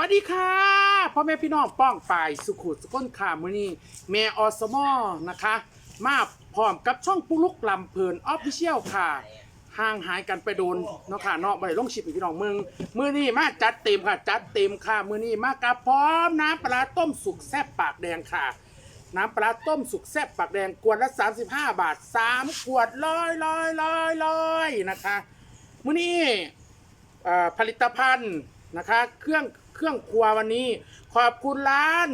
วัสดีค่ะพ่อแม่พี่น้องป้องปายสุขุสุขนค่ะมื้อนี้แม่อสมอนะคะ มาพร้อมกับช่องปุลุกลำเพลินออฟฟิเชียลค่ะห่างหายกันไปโดนเนาะค่ะเนาะบ่ได้ลงชิปพี่น้องมึงมื้อนี้มาจัดเต็มค่ะ จัดเต็มค่ะมื้อนี้มากับพร้อมน้ำปลาต้มสุกแซ่บปากแดงค่ะ น้ำปลาต้มสุกแซ่บปากแดงขวดละ 35 บาท 3 ขวดลอยลอยลอยลอยนะคะมื้อนี้ผลิตภัณฑ์นะคะ เครื่อง เครื่องครัววันนี้ ขอบคุณร้าน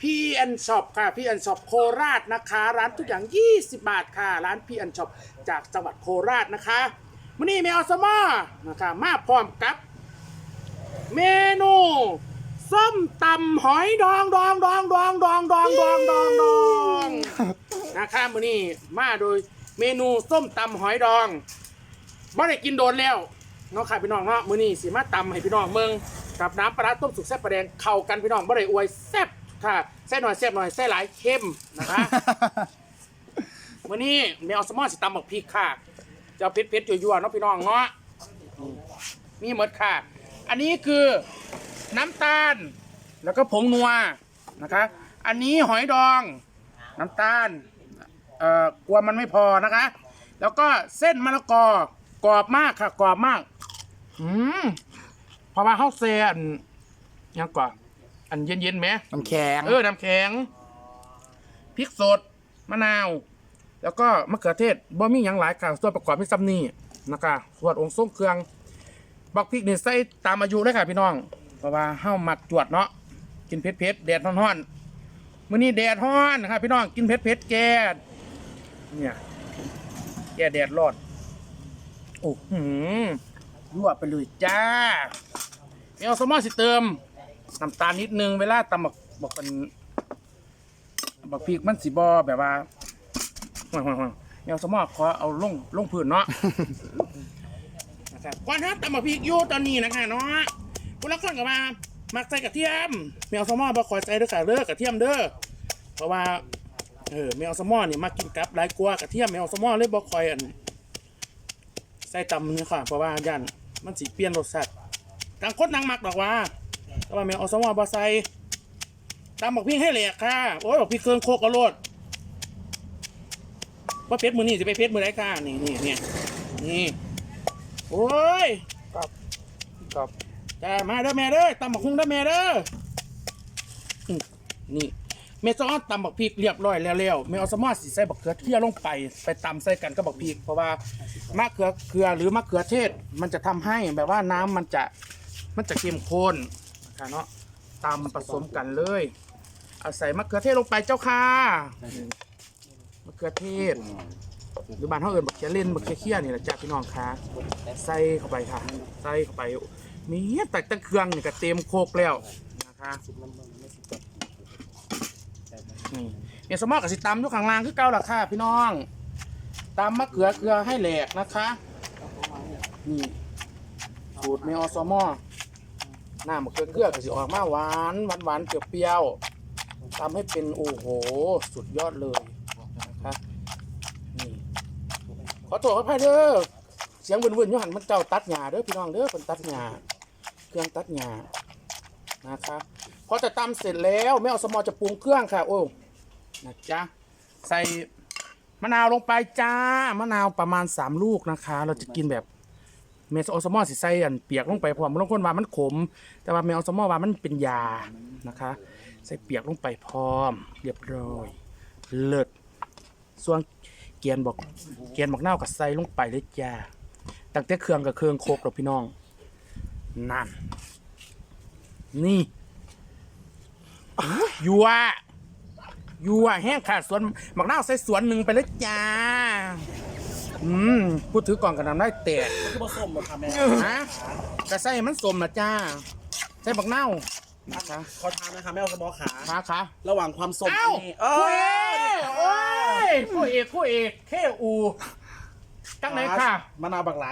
พีแอนช็อปค่ะพีแอนช็อปโคราชนะคะ ร้านทุกอย่าง 20 บาทค่ะ ร้านพีแอนช็อปจากจังหวัดโคราชนะคะวันนี้เมอสมานะคะมาพร้อมกับ เมนูส้มตำหอยดองดองดองดองดองดองดองดองดองนะคะมื้อนี้มาโดยเมนูส้มตำหอยดองบ่ได้กินโดนแล้วเนาะค่ะพี่น้องเนาะมื้อนี้สิมาตำให้พี่น้องเมือง กับน้ำปลาร้าต้มสุกแซ่บปลาแดงเข้ากันพี่น้องบ่ได้อวยแซ่บค่ะแซ่บหน่อยแซ่บหน่อยแซ่บหลายเข้มนะคะมื้อนี้แมวสมอสิตำบักพริกค่ะจะเผ็ดเผ็ดๆยั่วๆเนาะพี่น้องเนาะอืมมีหมดค่ะ อันนี้คือน้ำตาล แล้วก็ผงนัวนะคะ อันนี้หอยดอง น้ำตาลเอ่อกลัวมันไม่พอนะคะ แล้วก็เส้นมะละกอกรอบมากค่ะกรอบมาก อืม เพราะว่าเขาเซอันยังก่อนอันเย็นๆไหม น้ำแข็งเออ น้ำแข็ง พริกสด มะนาว แล้วก็มะเขือเทศ บ่มีอย่างหลายค่ะส่วนประกอบมีซัมนี่นะคะส่วนองค์ทรงเครื่อง บักพริกนี่ใส่ตามอายุเลยค่ะพี่น้อง เพราะว่าเฮามักจวดเนาะ กินเผ็ดๆแดดร้อนๆมื้อนี้แดดร้อนนะคะพี่น้อง กินเผ็ดๆแกเนี่ยแกแดดร้อน โอ้โหยั่วไปเลยจ้า เอลสมอสิเติมน้ำตาลนิดนึงเวลาตำบักบอกเป็นบักพริกมันสีบอแบบว่าห่วยห่วยห่วยเอลสมอขอเอาลงลงพื้นเนาะ นะครับก่อนครับตำบักพริกอยู่ตอนนี้นะคะเนาะคุณลักคนกับมามักใส่กระเทียมเมลสมอบอกคอยใส่เด้อค่ะเด้อกระเทียมเด้อเพราะว่าเออแมวสมอนี่มากินกับหลายกลัวากระเทียมแมวสมอเลยบ่คอยอันใส่ตำนี่ค่ะเพราะว่าย่านมันสิเปลี่ยนรสชาติ กลางคนนางมักดอกว่าแต่ว่าแมวสมอบ่ใส่ตำบักพริกให้แหลกค่ะ โอ้ยบักพริกเครื่องโคกกระโลดว่าเพชรมือนี่จะไปเพชรมือไรค่ะ นี่นี่นี่นี่โอ้ยกับกับจ้ามาเด้อแม่เด้อตำบักคุ้งเด้อแม่เด้ออืมนี่เมซอนตำบักพริกเรียบร้อยแล้วแล้วเมเอาสมอสสิใส่บักเขือเทียมลงไป ไปตำใส่กันกับบักพริก เพราะว่ามะเขือเขือหรือมะเขือเทศมันจะทำให้แบบว่าน้ำมันจะ มันจะเข้มข้นนะคะเนาะตำผสมกันเลย เอาใส่มะเขือเทศลงไปเจ้าค่ะมะเขือเทศ หรือบ้านเขาเอิญบักเขียเล่นบักเขียเขี้ยนี่แหละจ้าพี่น้องค่ะใส่เข้าไปค่ะ ใส่เข้าไปมีแต่ตั้งเครื่องนี่ก็เต็มโคกแล้วนะคะนี่เนี่ยสมอกับสิตำอยู่ข้างล่างคือเก่าล่ะค่ะ พี่น้องตำมะเขือเกลือให้แหลกนะคะนี่สูตรเมอสมอ น้ามะเขือเกลือก็สิออกมาหวานหวานหวานเปรี้ยวๆตำให้เป็นโอ้โหสุดยอดเลยนะคะนี่ขอโทษขออภัยเด้อเสียงวุ่นๆอยู่หันมันเจ้าตัดหญ้าเด้อพี่น้องเด้อคนตัดหญ้าเครื่องตัดหญ้านะคะพอจะตำเสร็จแล้วแม่เอาสมอจะปรุงเครื่องค่ะ โอ้นะจ๊ะใส่มะนาวลงไปจ้ามะนาวประมาณ 3 ลูกนะคะ เราจะกินแบบ เมสโอสมอสิใส่อันเปียกลงไปพราะว่าบางคนว่ามันขม แต่ว่าเมสโอสมอว่ามันเป็นยานะคะ ใส่เปียกลงไปพร้อม เรียบร้อย เลิศส่วนเกียนบอกเกียนบอกเน่ากับใส่ลงไปเลยจ้าตั้งแต่เครื่องกับเครื่องโคกเราพี่น้อง นั่น นี่ยัวยัวแห้งขาดสวนหมักน่าใส่สวนหนึ่งไปเลยจ้า อืมพูดถือกล่องกันน้ำได้แตกคือผสมมาค่ะแม่ฮะกระใส่มันสมนะจ้าใส่บักนาวนะคะขอทานนะคะแม่เอาสมอขาขาขาระหว่างความสมเอ้านี่คู่เอกโอ้ยคู่เอกคู่เอกเคอูจังไหนค่ะมะนาวบักไหล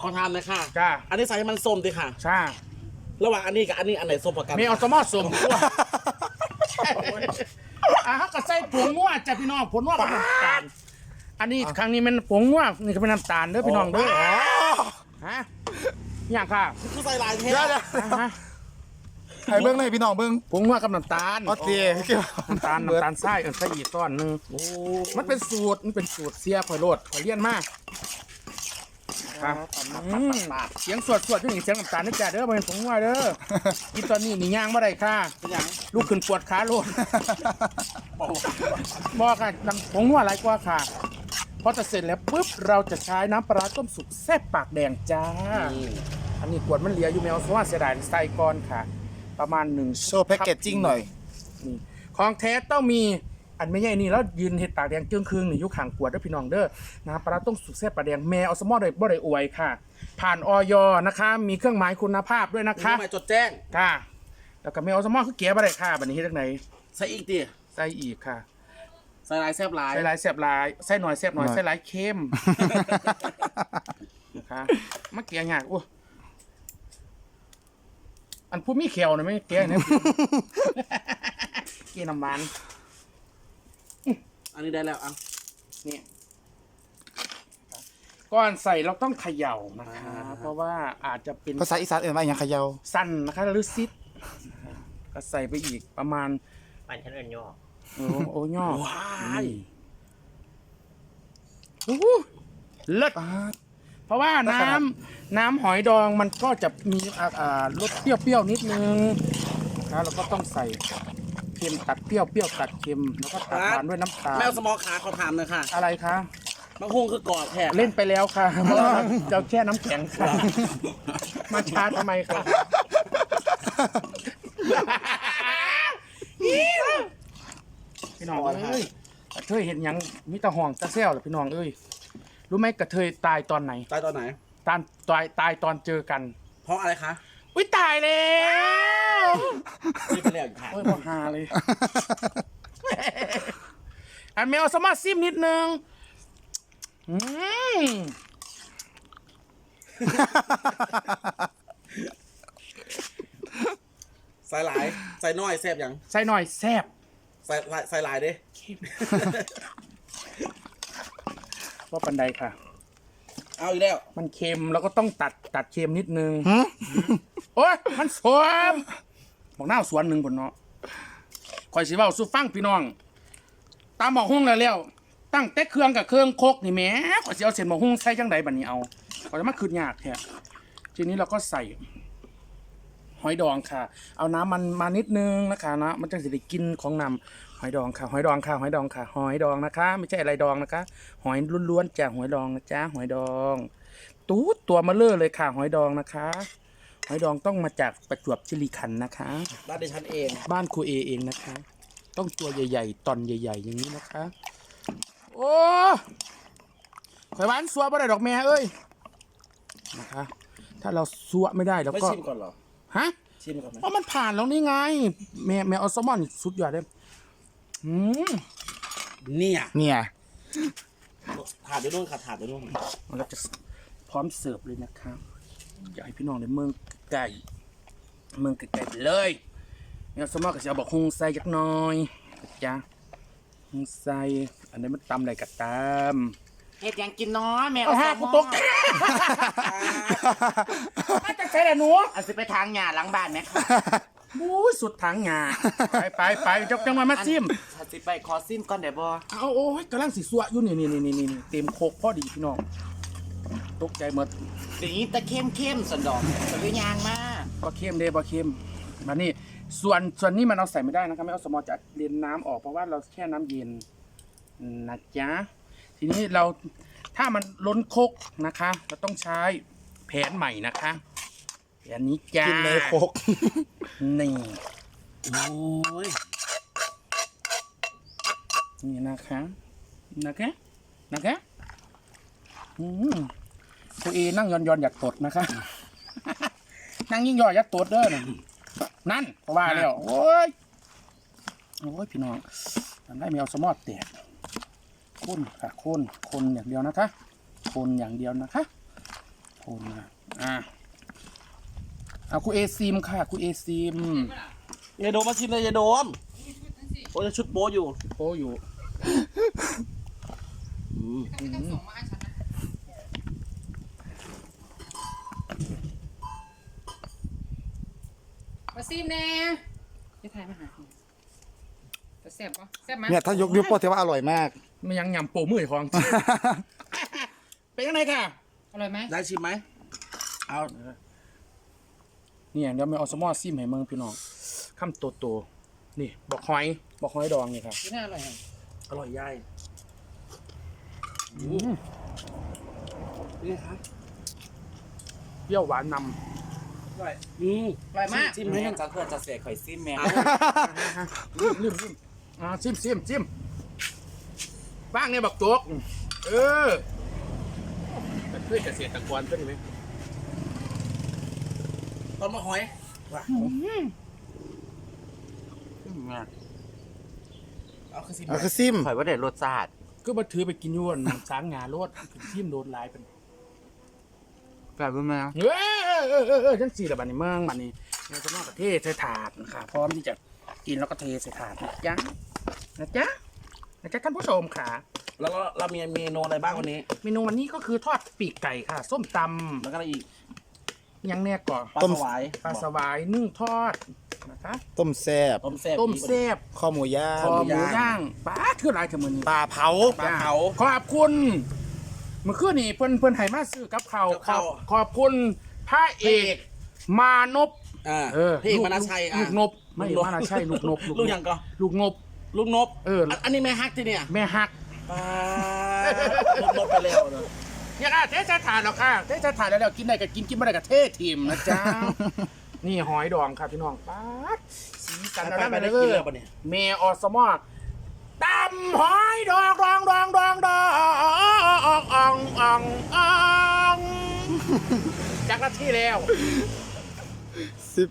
ขอทานเลยค่ะจ้าอันนี้ใส่ให้มันส้มดิค่ะใช่ระหว่างอันนี้กับอันนี้อันไหนส้มกว่ากันมีออสมอสมตัวอะเขาก็ใส่ผงงัวจ้ะพี่น้องผงงัวกับน้ำตาล อันนี้ครั้งนี้มันผงงัวนี่ก็เป็นน้ำตาลเด้อพี่น้องเด้อฮะอย่างค่ะคือใส่ลายเทเดี๋ยวเดี๋ยวอ่าฮะให้เบิ้งเลยพี่น้องเบิ้งผงนัวกับน้ำตาลออเตียเกี่ยวน้ำตาลน้ำตาลทรายเออใส่อีกก้อนหนึงโอ้มันเป็นสูตรมันเป็นสูตรเสียข่อยโลดข่อยเลียนมากครับอืมเสียงสวดสวดอยู่นี่เสียงน้ำตาลนึกจ่าเด้อบ่เป็นผงนัวเด้อกินตอนนี้นี่ย่างบ่ได้ค่ะเป็นหยังลูกขึ้นปวดขาโลดบอกค่ะน้ำผงนัวหลายกว่าค่ะ พอจะเสร็จแล้วปุ๊บเราจะใช้น้ำปลาร้าต้มสุกแซ่บปากแดงจ้า นี่อันนี้ขวดมันเหลืออยู่แมวสว่าเสียดายใส่ก่อนค่ะ ประมาณหนึ่งโชว์แพ็กเกจจิ้งหน่อย นี่ของแท้ต้องมีอันไม่ใหญ่นี่แล้วยืนเห็ดปากแดงเจื้องคืงนี่อยุคขางขวดเด้วยพี่น้องเด้อน้ำปลาร้าต้มสุกแซ่บปากแดงแมวเอาสมอได้บ่ได้อวยค่ะ ผ่านออยนะคะ มีเครื่องหมายคุณภาพด้วยนะข้าคะมาจดแจ้งค่ะ แล้วก็แมวเอาสมอคือเกียร์บ่ได้ค่ะบัดนี้เฮ็ดจังไดใส่อีกดิใส่อีกค่ะใส่ลายแซบลายใส่หลายแซ่บหลายใส่หน่อยแซ่บหน่อยหน่อยใส่หลายเค็มนะคะมาเกียร์ยากโอ้อันผู้มีเขียวนะไม่เกียร์นะ เกียร์น้ำมันอันนี้ได้แล้วอะนี่ก่อนใส่เราต้องเขย่านะคะอ่าเพราะว่าอาจจะเป็น ภาษาอีสานเอ่ยว่าอย่างเขยาสั้นนะคะหรือซิดก็ใส่ไปอีกประมาณ ปั่นฉันเอินย่อ โอ้โอ้ย่อว้ายโอ้โหเลิศ ปาด เพราะว่าน้ำน้ำหอยดองมันก็จะมีอ่าอ่ารสเปรี้ยวๆนิดนึงนะคะเราก็ต้องใส่เค็มตัดเปรี้ยวเปรี้ยวตัดเค็มแล้วก็ตัดหวานด้วยน้ำตาลแมวสมอขาขอถามหน่อยค่ะอะไรคะ มะฮุงคือกรอบแท้เล่นไปแล้วค่ะ เพราะว่าเราแช่น้ำแข็งค่ะ มาช้าทำไมคะพี่น้องเอ้ยกระ เทยเห็นหยังมิตรห่วงตะเซลเหรอพี่น้องเอ้ยรู้ไหมกระเทยตายตอนไหน ตายตอนไหน ตอนตายตายตอนเจอกันเพราะอะไรคะอุ้ยตายแล้วนี่เป็นเรื่องค่ะ โอ้ยพอฮาเลย อันเมลสามารถซิมนิดนึงอืมใส่หลาย ใส่น้อยแซบยัง ใส่หน่อยแซ่บใส่ลายใส่หลายเด้ว่าปันไดค่ะ เอาอีกแล้ว มันเค็มแล้วก็ต้องตัดตัดเค็มนิดนึงหึโอ้ยมันสวมบอกหน้าสวนหนึ่งบนเนาะคอยสิเว่าสู้ฟังพี่น้อง ตามบอกหุ้งแล้วแล้ว ตั้งแต่เครื่องกับเครื่องโคกนี่แหม่ขอยสิเอาเส้นบอกหุ้งใส่จังใดบัดนี้เอาขอยจะมาคืนยากแท้ทีนี้เราก็ใส่ หอยดองค่ะ เอาน้ำมันมานิดนึงนะคะนะมันจะสิได้กินของนำหอยดองค่ะ หอยดองค่ะ หอยดองค่ะ หอยดองนะคะ ไม่ใช่อะไรดองนะคะ หอยล้วนๆจ้ะหอยดองนะจ๊ะหอยดองตูดตัวมาเลอะเลยค่ะ หอยดองนะคะ หอยดองต้องมาจากประจวบชิริขันธ์นะคะ บ้านดิฉันเอง บ้านครูเอเองนะคะ ต้องตัวใหญ่ๆตอนใหญ่ ๆ อย่างนี้นะคะ โอ้ข่อยหวานสัวบ่ได้ดอกแม่เอ้ยนะคะ ถ้าเราสัวไม่ได้เราไม่ก็ ชิมก่อนเหรอ ฮะชิมก่อนไหมเพราะมันผ่านแล้วนี่ไง แม่แม่ออสมอนสุดยอดเลยอืมเนี่ยเนี่ยถาดเดี๋ยวนู่นค่ะถาดเดี๋ยวนู่นเราจะพร้อมเสิร์ฟเลยนะครับอยากให้พี่น้องในเมืองไก่เมืองไก่ๆเลยแม่ออสมอนก็จะเอาบอกฮุงไซจักหน่อยนะจ้ะฮุงไซอันนี้มันตำอะไรกับตำ เฮ็ดหยังกินน้อยแม่เอาห้ากูตกมาจะใช่แหละหนูเอาสิไปทางหญ้าหลังบ้านไหมคะบู๊ยสุดทางงาไปไปไปจักจังหวะมาซิมถ้าสิไปขอซิมก่อนได้บ่เอาโอ้ยกำลังสีสวะอยู่นี่นี่นี่นี่นี่เต็มโคกพอดีพี่น้องตกใจหมดเดี๋ยวนี้ตะเข้มเข้มๆสันดอกจะไปยางมาบะเค็มเด้บะเค็มมานี่ส่วนส่วนนี้มันเอาใส่ไม่ได้นะครับไม่เอาสมอจะเรียนน้ำออกเพราะว่าเราแช่น้ำเย็นนะจ๊ะ ทีนี้เราถ้ามันล้นโคกนะคะ เราต้องใช้แผนใหม่นะคะแผนนี้จ้ากินในโคกนี่โอ้ยนี่นะคะนะคะนะคะอืมตัวเอนั่งยอนยอนๆอยากตดนะคะ นั่งยิ่งย่อยอยากตดเด้อนะนั่นเพราะว่าแล้วโอ้ยโอ้ยพี่น้องทำได้ไม่เอาสมอดแตก คนค่ะคนคนอย่างเดียวนะคะคนอย่างเดียวนะคะคนนะอะเอาคูเอซิมค่ะคูเอซิมยายโดมมาชิมเลยยายโดมโอ้ยชุดโป๊อยู่โอ้อยู่อืมไมาซิมแน่จะถ่ายมาหาจะแซ่บปะแซ่บไหมเนี่ยถ้ายกนิ้วโป้ถือว่าอร่อยมาก มันยังยำโปมือของ เป็นยังไงค่ะ อร่อยไหมได้ชิมไหมเอาเนี่ยเดี๋ยวแม่ออสมอซิมให้เมืองพี่น้องคำโตโตๆนี่บอกหอยบอกหอยดองนี่ครับดูน่าอร่อยอะอร่อยย่ายอืมนี่ครับเปรี้ยวหวานนอืมอร่อยมากชิมแม่ให้จะเพื่อจะเสียข่อยซิมแม่ำลืมลืมลืมอ่าซิมซิมซิม บ้างเนี่ยบักโจ๊กเออแต่เพื่อเกษตรกรเพื่อนไหมต้นมะหอยว่ะเอาคือสิเอาคือซิมข่อยว่าเด็ดรสชาติก็มาถือไปกินอยวนสางงาโลดซิมโดนลายเป็นแบบว่าแม่เออเออเออเออจังสี่ละบัดนี้เมืองบัดนี้เราจะมาประเทศใส่ถาดนะคะพร้อมที่จะกินแล้วก็เทใส่ถาดนะจ๊ะนะจ๊ะ นะจ๊ะท่านผู้ชมค่ะ แล้วเราเรามีเมนูอะไรบ้างวันนี้ เมนูวันนี้ก็คือทอดปีกไก่ค่ะ ส้มตแล้วก็อะไรอีกำยังแน่ก่อนปลาต้ม สวายปลาสวายนึ่งทอดนะคะต้มแซ่บต้มแซ่บต้มแซ่บข้าวหมูย่างคอหมูย่างปลาคืออะไรกันมือนี้ปลาเผา ปลาเผา ขอบคุณเมื่อคืนนี้เพิ่นเพิ่นไห้มาซื้อกับเขาวกับข้าว ขอบคุณพระเอกมานพอ่าเออพี่ลูกมานาชัยอะลูกนบไม่ลูกนบมานาชัยลูกนบลูกยังก็ลูกนบ ลูกนบเออ นอันนี้แม่ฮักที่เนี่ยแม่ฮักปลาลูกนบไปแล้วเนอะเนี่ยค่ะเทศทานหรอกค่ะเทศทานแล้วกินได้ก็กินกินไม่ได้ก็เททีมนะจ๊ะ นี่หอยดองค่ะพี่น้องป๊าดสีสันไปอะไรไปไปได้เลกินยแล้วปะเนี่ยเมออสมอกตำหอยดองดองดองดองดองอองอองอองอองจากหน้าที่แล้ว สิบ